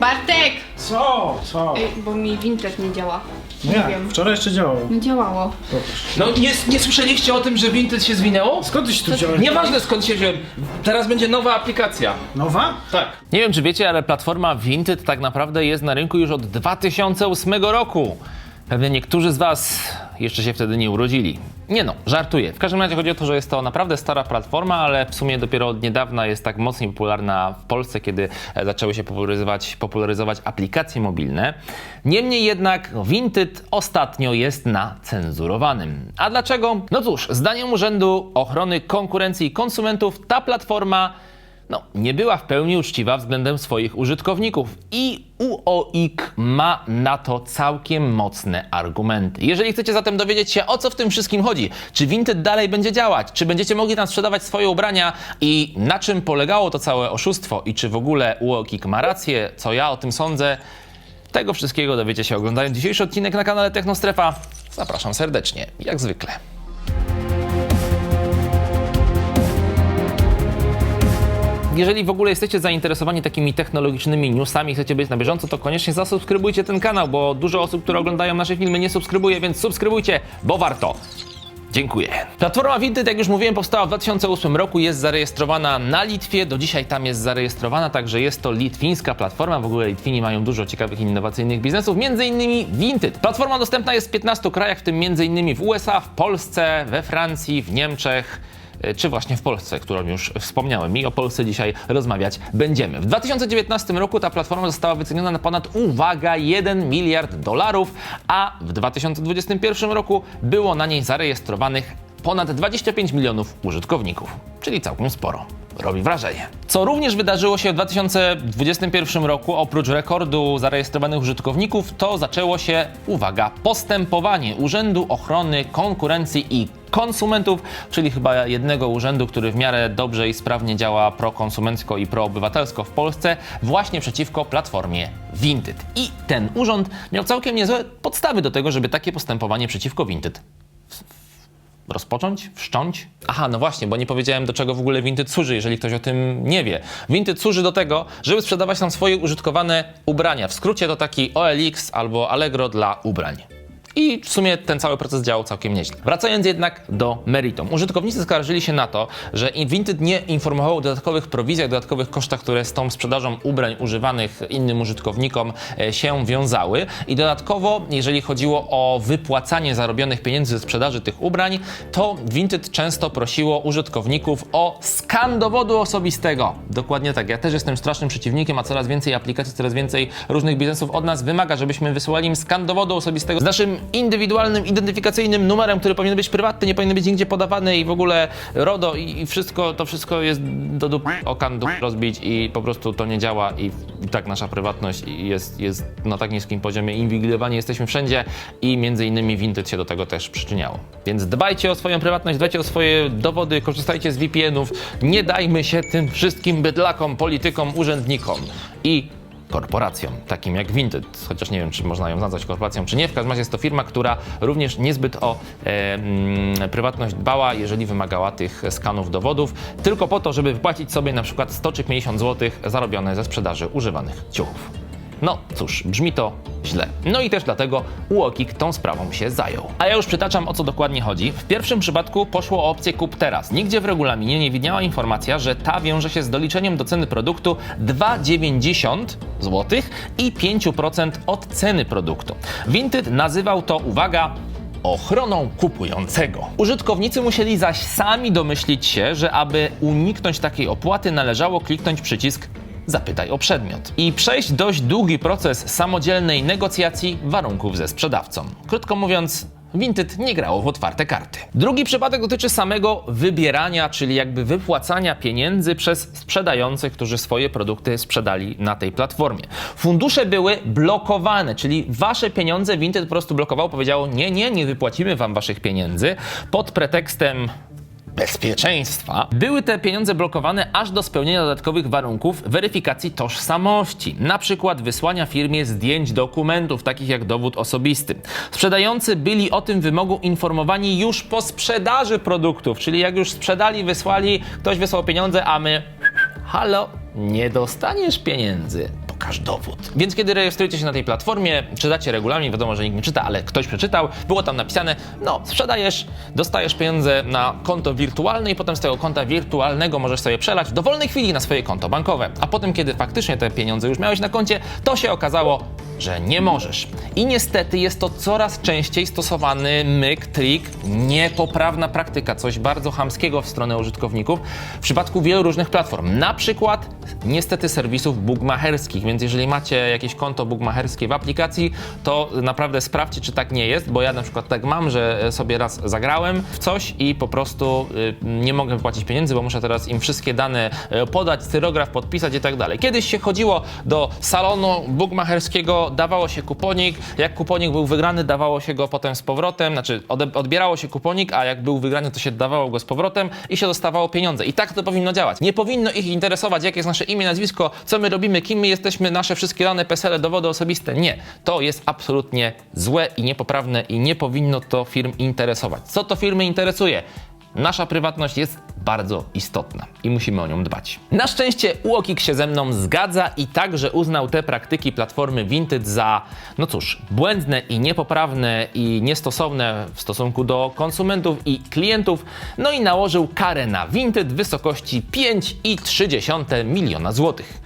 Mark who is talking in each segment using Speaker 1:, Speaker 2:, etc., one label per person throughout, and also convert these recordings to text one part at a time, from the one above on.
Speaker 1: Bartek!
Speaker 2: Co? Co?
Speaker 1: Ej, bo mi Vinted nie działa.
Speaker 2: Nie,
Speaker 1: Nie wiem.
Speaker 2: wczoraj jeszcze działał.
Speaker 1: Nie działało.
Speaker 3: No nie, nie słyszeliście o tym, że Vinted się zwinęło?
Speaker 2: Skąd tyś tu wziąłeś?
Speaker 3: Nieważne skąd się wziąłem. Teraz będzie nowa aplikacja.
Speaker 2: Nowa?
Speaker 3: Tak.
Speaker 4: Nie wiem, czy wiecie, ale platforma Vinted tak naprawdę jest na rynku już od 2008 roku. Pewnie niektórzy z Was jeszcze się wtedy nie urodzili. Nie no, żartuję. W każdym razie chodzi o to, że jest to naprawdę stara platforma, ale w sumie dopiero od niedawna jest tak mocniej popularna w Polsce, kiedy e, zaczęły się popularyzować, popularyzować aplikacje mobilne. Niemniej jednak Vinted ostatnio jest na cenzurowanym. A dlaczego? No cóż, zdaniem Urzędu Ochrony Konkurencji i Konsumentów ta platforma no, nie była w pełni uczciwa względem swoich użytkowników i UOIK ma na to całkiem mocne argumenty. Jeżeli chcecie zatem dowiedzieć się, o co w tym wszystkim chodzi, czy Vinted dalej będzie działać, czy będziecie mogli tam sprzedawać swoje ubrania i na czym polegało to całe oszustwo i czy w ogóle UOIK ma rację, co ja o tym sądzę, tego wszystkiego dowiecie się oglądając dzisiejszy odcinek na kanale Technostrefa. Zapraszam serdecznie, jak zwykle. Jeżeli w ogóle jesteście zainteresowani takimi technologicznymi newsami, chcecie być na bieżąco, to koniecznie zasubskrybujcie ten kanał, bo dużo osób, które oglądają nasze filmy, nie subskrybuje, więc subskrybujcie, bo warto. Dziękuję. Platforma Vinted, jak już mówiłem, powstała w 2008 roku, jest zarejestrowana na Litwie, do dzisiaj tam jest zarejestrowana, także jest to litwińska platforma. W ogóle Litwini mają dużo ciekawych innowacyjnych biznesów, między innymi Vinted. Platforma dostępna jest w 15 krajach, w tym między innymi w USA, w Polsce, we Francji, w Niemczech, czy właśnie w Polsce, którą już wspomniałem. I o Polsce dzisiaj rozmawiać będziemy. W 2019 roku ta platforma została wyceniona na ponad, uwaga, 1 miliard dolarów, a w 2021 roku było na niej zarejestrowanych ponad 25 milionów użytkowników, czyli całkiem sporo. Robi wrażenie. Co również wydarzyło się w 2021 roku, oprócz rekordu zarejestrowanych użytkowników, to zaczęło się, uwaga, postępowanie Urzędu Ochrony Konkurencji i Konsumentów, czyli chyba jednego urzędu, który w miarę dobrze i sprawnie działa prokonsumencko i proobywatelsko w Polsce, właśnie przeciwko platformie Vinted. I ten urząd miał całkiem niezłe podstawy do tego, żeby takie postępowanie przeciwko Vinted rozpocząć, wszcząć? Aha, no właśnie, bo nie powiedziałem do czego w ogóle Vinted służy, jeżeli ktoś o tym nie wie. Vinted służy do tego, żeby sprzedawać nam swoje użytkowane ubrania. W skrócie to taki OLX albo Allegro dla ubrań. I w sumie ten cały proces działał całkiem nieźle. Wracając jednak do meritum. Użytkownicy skarżyli się na to, że Vinted nie informował o dodatkowych prowizjach, dodatkowych kosztach, które z tą sprzedażą ubrań używanych innym użytkownikom e, się wiązały. I dodatkowo, jeżeli chodziło o wypłacanie zarobionych pieniędzy ze sprzedaży tych ubrań, to Vinted często prosiło użytkowników o skan dowodu osobistego. Dokładnie tak. Ja też jestem strasznym przeciwnikiem, a coraz więcej aplikacji, coraz więcej różnych biznesów od nas wymaga, żebyśmy wysyłali im skan dowodu osobistego z naszym indywidualnym, identyfikacyjnym numerem, który powinien być prywatny, nie powinien być nigdzie podawany i w ogóle RODO i, i wszystko, to wszystko jest do dup, okan dup rozbić i po prostu to nie działa i, i tak nasza prywatność jest, jest na tak niskim poziomie. Inwigilowani jesteśmy wszędzie i między innymi Vinted się do tego też przyczyniało. Więc dbajcie o swoją prywatność, dbajcie o swoje dowody, korzystajcie z VPN-ów, nie dajmy się tym wszystkim bydlakom, politykom, urzędnikom i korporacjom, takim jak Vinted, chociaż nie wiem, czy można ją nazwać korporacją, czy nie. W każdym razie jest to firma, która również niezbyt o e, mm, prywatność dbała, jeżeli wymagała tych skanów dowodów, tylko po to, żeby wypłacić sobie na przykład 100 czy 50 zł zarobione ze sprzedaży używanych ciuchów. No cóż, brzmi to źle. No i też dlatego UOKiK tą sprawą się zajął. A ja już przytaczam o co dokładnie chodzi. W pierwszym przypadku poszło o opcję kup teraz. Nigdzie w regulaminie nie widniała informacja, że ta wiąże się z doliczeniem do ceny produktu 2,90 zł i 5% od ceny produktu. Vinted nazywał to, uwaga, ochroną kupującego. Użytkownicy musieli zaś sami domyślić się, że aby uniknąć takiej opłaty należało kliknąć przycisk zapytaj o przedmiot i przejść dość długi proces samodzielnej negocjacji warunków ze sprzedawcą. Krótko mówiąc, Vinted nie grało w otwarte karty. Drugi przypadek dotyczy samego wybierania, czyli jakby wypłacania pieniędzy przez sprzedających, którzy swoje produkty sprzedali na tej platformie. Fundusze były blokowane, czyli wasze pieniądze Vinted po prostu blokował, powiedziało nie, nie, nie wypłacimy wam waszych pieniędzy pod pretekstem bezpieczeństwa, były te pieniądze blokowane aż do spełnienia dodatkowych warunków weryfikacji tożsamości, na przykład wysłania firmie zdjęć dokumentów, takich jak dowód osobisty. Sprzedający byli o tym wymogu informowani już po sprzedaży produktów, czyli jak już sprzedali, wysłali, ktoś wysłał pieniądze, a my halo, nie dostaniesz pieniędzy. Pokaż dowód. Więc kiedy rejestrujecie się na tej platformie, czytacie regulamin, wiadomo, że nikt nie czyta, ale ktoś przeczytał, było tam napisane, no sprzedajesz, dostajesz pieniądze na konto wirtualne i potem z tego konta wirtualnego możesz sobie przelać w dowolnej chwili na swoje konto bankowe. A potem, kiedy faktycznie te pieniądze już miałeś na koncie, to się okazało, że nie możesz. I niestety jest to coraz częściej stosowany myk, trik, niepoprawna praktyka, coś bardzo chamskiego w stronę użytkowników w przypadku wielu różnych platform. Na przykład niestety serwisów bookmacherskich, więc jeżeli macie jakieś konto bookmacherskie w aplikacji, to naprawdę sprawdźcie, czy tak nie jest, bo ja na przykład tak mam, że sobie raz zagrałem w coś i po prostu y, nie mogę wypłacić pieniędzy, bo muszę teraz im wszystkie dane y, podać, cyrograf podpisać i tak dalej. Kiedyś się chodziło do salonu bookmacherskiego, dawało się kuponik, jak kuponik był wygrany, dawało się go potem z powrotem, znaczy odbierało się kuponik, a jak był wygrany, to się dawało go z powrotem i się dostawało pieniądze. I tak to powinno działać. Nie powinno ich interesować, jakie jest nasze imię, nazwisko, co my robimy, kim my jesteśmy, nasze wszystkie dane, PESEL, dowody osobiste. Nie. To jest absolutnie złe i niepoprawne i nie powinno to firm interesować. Co to firmy interesuje? Nasza prywatność jest bardzo istotna i musimy o nią dbać. Na szczęście UOKiK się ze mną zgadza i także uznał te praktyki platformy Vinted za, no cóż, błędne i niepoprawne i niestosowne w stosunku do konsumentów i klientów, no i nałożył karę na Vinted w wysokości 5,3 miliona złotych.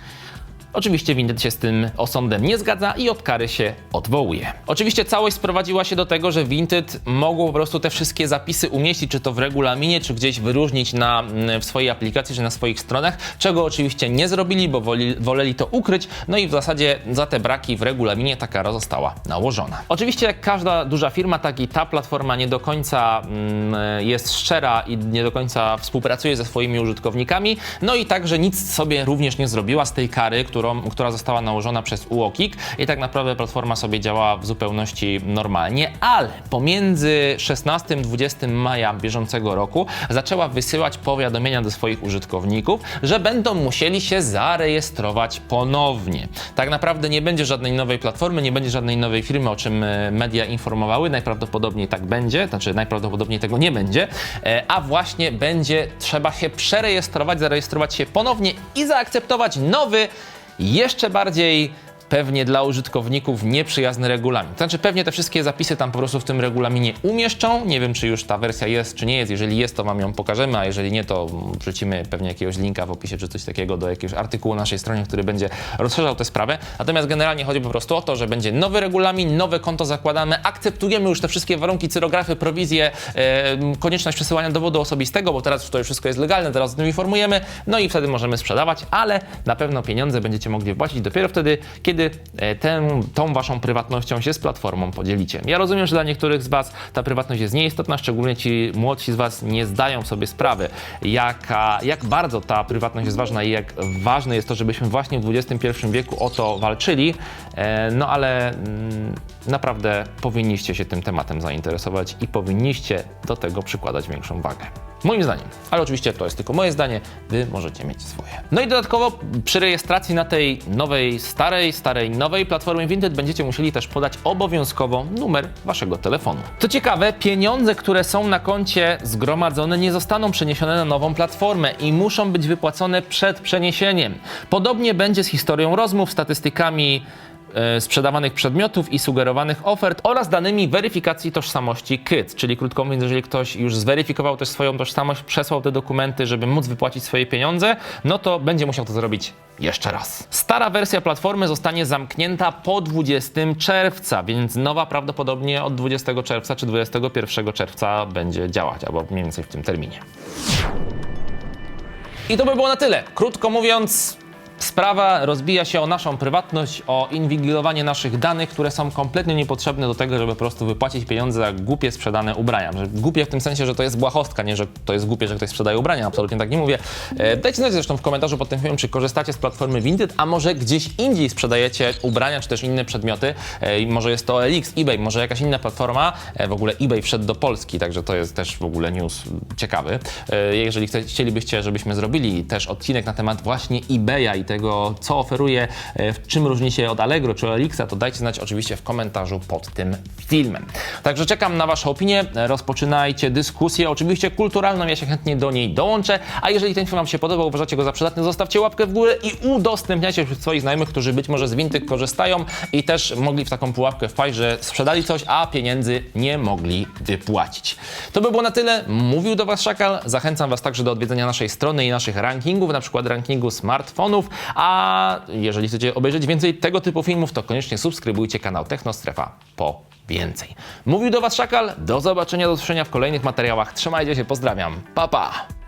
Speaker 4: Oczywiście Vinted się z tym osądem nie zgadza i od kary się odwołuje. Oczywiście całość sprowadziła się do tego, że Vinted mogło po prostu te wszystkie zapisy umieścić, czy to w regulaminie, czy gdzieś wyróżnić na, mm, w swojej aplikacji, czy na swoich stronach, czego oczywiście nie zrobili, bo woli, woleli to ukryć, no i w zasadzie za te braki w regulaminie ta kara została nałożona. Oczywiście jak każda duża firma, tak i ta platforma nie do końca mm, jest szczera i nie do końca współpracuje ze swoimi użytkownikami, no i także nic sobie również nie zrobiła z tej kary, którą, która została nałożona przez UOKiK i tak naprawdę platforma sobie działała w zupełności normalnie, ale pomiędzy 16 20 maja bieżącego roku zaczęła wysyłać powiadomienia do swoich użytkowników, że będą musieli się zarejestrować ponownie. Tak naprawdę nie będzie żadnej nowej platformy, nie będzie żadnej nowej firmy, o czym e, media informowały. Najprawdopodobniej tak będzie, znaczy najprawdopodobniej tego nie będzie, e, a właśnie będzie trzeba się przerejestrować, zarejestrować się ponownie i zaakceptować nowy, jeszcze bardziej pewnie dla użytkowników nieprzyjazny regulamin. To znaczy pewnie te wszystkie zapisy tam po prostu w tym regulaminie umieszczą. Nie wiem, czy już ta wersja jest, czy nie jest. Jeżeli jest, to wam ją pokażemy, a jeżeli nie, to wrzucimy pewnie jakiegoś linka w opisie, czy coś takiego do jakiegoś artykułu na naszej stronie, który będzie rozszerzał tę sprawę. Natomiast generalnie chodzi po prostu o to, że będzie nowy regulamin, nowe konto zakładamy, akceptujemy już te wszystkie warunki, cyrografy, prowizje, konieczność przesyłania dowodu osobistego, bo teraz to już wszystko jest legalne, teraz o tym informujemy, no i wtedy możemy sprzedawać, ale na pewno pieniądze będziecie mogli wpłacić dopiero wtedy, kiedy e, tę, tą waszą prywatnością się z platformą podzielicie. Ja rozumiem, że dla niektórych z was ta prywatność jest nieistotna, szczególnie ci młodsi z was nie zdają sobie sprawy, jaka, jak bardzo ta prywatność jest ważna i jak ważne jest to, żebyśmy właśnie w XXI wieku o to walczyli, e, no ale mm, naprawdę powinniście się tym tematem zainteresować i powinniście do tego przykładać większą wagę. Moim zdaniem. Ale oczywiście to jest tylko moje zdanie, wy możecie mieć swoje. No i dodatkowo przy rejestracji na tej nowej, starej, starej, nowej platformie Vinted będziecie musieli też podać obowiązkowo numer waszego telefonu. Co ciekawe, pieniądze, które są na koncie zgromadzone, nie zostaną przeniesione na nową platformę i muszą być wypłacone przed przeniesieniem. Podobnie będzie z historią rozmów, statystykami sprzedawanych przedmiotów i sugerowanych ofert oraz danymi weryfikacji tożsamości KIT, czyli krótko mówiąc, jeżeli ktoś już zweryfikował też swoją tożsamość, przesłał te dokumenty, żeby móc wypłacić swoje pieniądze, no to będzie musiał to zrobić jeszcze raz. Stara wersja platformy zostanie zamknięta po 20 czerwca, więc nowa prawdopodobnie od 20 czerwca czy 21 czerwca będzie działać, albo mniej więcej w tym terminie. I to by było na tyle. Krótko mówiąc, sprawa rozbija się o naszą prywatność, o inwigilowanie naszych danych, które są kompletnie niepotrzebne do tego, żeby po prostu wypłacić pieniądze za głupie sprzedane ubrania. Głupie w tym sensie, że to jest błahostka, nie że to jest głupie, że ktoś sprzedaje ubrania. Absolutnie tak nie mówię. E, dajcie znać zresztą w komentarzu pod tym filmem, czy korzystacie z platformy Vinted, a może gdzieś indziej sprzedajecie ubrania, czy też inne przedmioty. E, może jest to OLX, eBay, może jakaś inna platforma. E, w ogóle eBay wszedł do Polski, także to jest też w ogóle news ciekawy. E, jeżeli chcielibyście, żebyśmy zrobili też odcinek na temat właśnie eBaya i tego, co oferuje, e, w czym różni się od Allegro czy Elixa, to dajcie znać oczywiście w komentarzu pod tym filmem. Także czekam na Wasze opinie, rozpoczynajcie dyskusję, oczywiście kulturalną, ja się chętnie do niej dołączę, a jeżeli ten film Wam się podobał, uważacie go za przydatny, zostawcie łapkę w górę i udostępniajcie wśród swoich znajomych, którzy być może z Vinted korzystają i też mogli w taką pułapkę wpaść, że sprzedali coś, a pieniędzy nie mogli wypłacić. To by było na tyle. Mówił do Was Szakal. Zachęcam Was także do odwiedzenia naszej strony i naszych rankingów, na przykład rankingu smartfonów, a jeżeli chcecie obejrzeć więcej tego typu filmów, to koniecznie subskrybujcie kanał Technostrefa po więcej. Mówił do Was Szakal. Do zobaczenia, do usłyszenia w kolejnych materiałach. Trzymajcie się, pozdrawiam. Pa, pa!